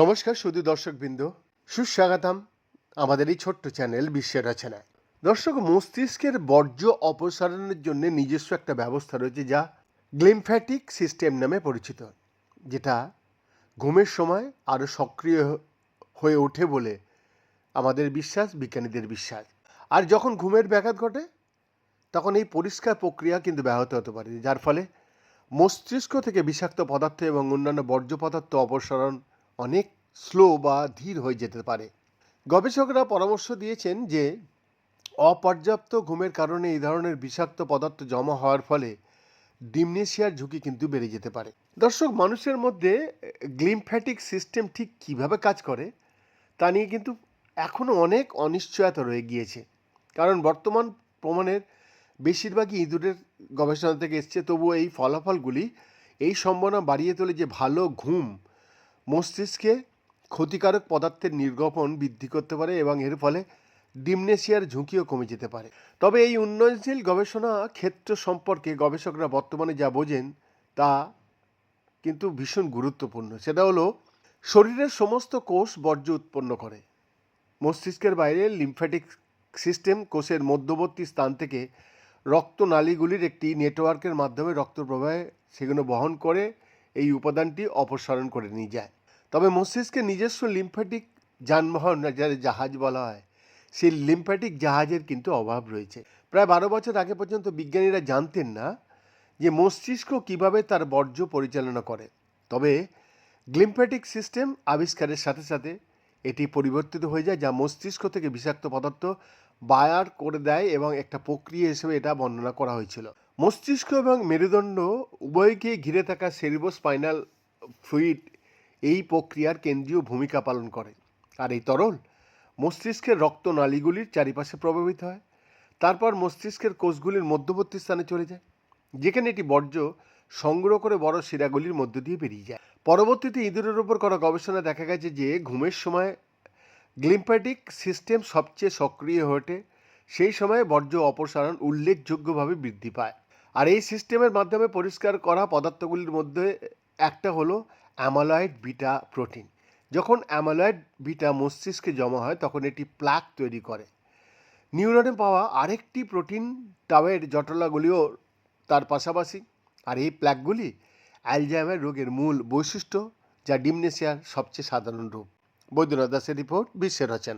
নমস্কার শুধু দর্শকবৃন্দ, সুস্বাগতম আমাদের এই ছোট্ট চ্যানেল বিশ্বের রচনায়। দর্শক, মস্তিষ্কের বর্জ্য অপসারণের জন্য নিজস্ব একটা ব্যবস্থা রয়েছে যা গ্লিমফ্যাটিক সিস্টেম নামে পরিচিত, যেটা ঘুমের সময় আরও সক্রিয় হয়ে ওঠে বলে আমাদের বিশ্বাস, বিজ্ঞানীদের বিশ্বাস। আর যখন ঘুমের ব্যাঘাত ঘটে তখন এই পরিষ্কার প্রক্রিয়া কিন্তু ব্যাহত হতে পারে, যার ফলে মস্তিষ্ক থেকে বিষাক্ত পদার্থ এবং অন্যান্য বর্জ্য পদার্থ অপসারণ অনেক স্লো বা ধীর হয়ে যেতে পারে। গবেষকরা পরামর্শ দিয়েছেন যে, অপর্যাপ্ত ঘুমের কারণে এই ধরনের বিষাক্ত পদার্থ জমা হওয়ার ফলে ডিমনেশিয়ার ঝুঁকি কিন্তু বেড়ে যেতে পারে। দর্শক, মানুষের মধ্যে গ্লিমফ্যাটিক সিস্টেম ঠিক কীভাবে কাজ করে, তা নিয়ে কিন্তু এখনও অনেক অনিশ্চয়তা রয়ে গিয়েছে। কারণ বর্তমান প্রমাণের বেশিরভাগই ইঁদুরের গবেষণা থেকে এসছে, তবুও এই ফলাফলগুলি, এই সম্ভাবনা বাড়িয়ে তোলে যে ভালো ঘুম মস্তিষ্কে ক্ষতিকারক পদার্থের নির্গমন বৃদ্ধি করতে পারে এবং এর ফলে ডিমনেশিয়ার ঝুঁকিও কমে যেতে পারে। তবে এই উন্নয়নশীল গবেষণা ক্ষেত্র সম্পর্কে গবেষকরা বর্তমানে যা বোঝেন তা কিন্তু ভীষণ গুরুত্বপূর্ণ। সেটা হলো, শরীরের সমস্ত কোষ বর্জ্য উৎপন্ন করে। মস্তিষ্কের বাইরে লিম্ফ্যাটিক সিস্টেম কোষের মধ্যবর্তী স্থান থেকে রক্তনালীগুলির একটি নেটওয়ার্কের মাধ্যমে রক্ত প্রবাহে সেগুলো বহন করে এই উপাদানটি অপসারণ করে নিয়ে যায়। তবে মস্তিষ্কের নিজস্ব লিম্ফ্যাটিক যানবাহন যার জাহাজ বলা হয়, সেই লিম্ফ্যাটিক জাহাজের কিন্তু অভাব রয়েছে। প্রায় বারো বছর আগে পর্যন্ত বিজ্ঞানীরা জানতেন না যে মস্তিষ্ক কীভাবে তার বর্জ্য পরিচালনা করে। তবে গ্লিম্ফ্যাটিক সিস্টেম আবিষ্কারের সাথে সাথে এটি পরিবর্তিত হয়ে যায় যা মস্তিষ্ক থেকে বিষাক্ত পদার্থ বায়ার করে দেয় এবং একটা প্রক্রিয়া হিসেবে এটা বর্ণনা করা হয়েছিল। মস্তিষ্ক এবং মেরুদণ্ড উভয়কে ঘিরে থাকা সেরিবোস্পাইনাল ফ্লুইড এই প্রক্রিয়ার কেন্দ্রীয় ভূমিকা পালন করে। আর এই তরল মস্তিষ্কের রক্তনালীগুলির চারিপাশে প্রভাবিত হয়। তারপর মস্তিষ্কের কোষগুলির মধ্যবর্তী স্থানে চলে যায়। যেখানে এটি বর্জ্য সংগ্রহ করে বড় শিরাগুলির মধ্য দিয়ে বেরিয়ে যায়। পরবর্তীতে ইঁদুরের উপর করা গবেষণা দেখা গেছে যে ঘুমের সময় গ্লিম্প্যাটিক সিস্টেম সবচেয়ে সক্রিয় হয়ে ওঠে। সেই সময়ে বর্জ্য অপসারণ উল্লেখযোগ্যভাবে বৃদ্ধি পায়। আর এই সিস্টেমের মাধ্যমে পরিষ্কার করা পদার্থগুলির মধ্যে একটা হলো অ্যামালয়েড বিটা প্রোটিন। যখন অ্যামালয়েড বিটা মস্তিষ্কে জমা হয়, তখন এটি প্লাক তৈরি করে। নিউরনে পাওয়া আরেকটি প্রোটিন টাওয়ের জটলাগুলিও তার পাশাপাশি। আর এই প্ল্যাকগুলি অ্যালজাইমার রোগের মূল বৈশিষ্ট্য যা ডিমনেশিয়ার সবচেয়ে সাধারণ রূপ বৈদ্যনাথ দাসের রিপোর্ট বিশ্বের রচনা।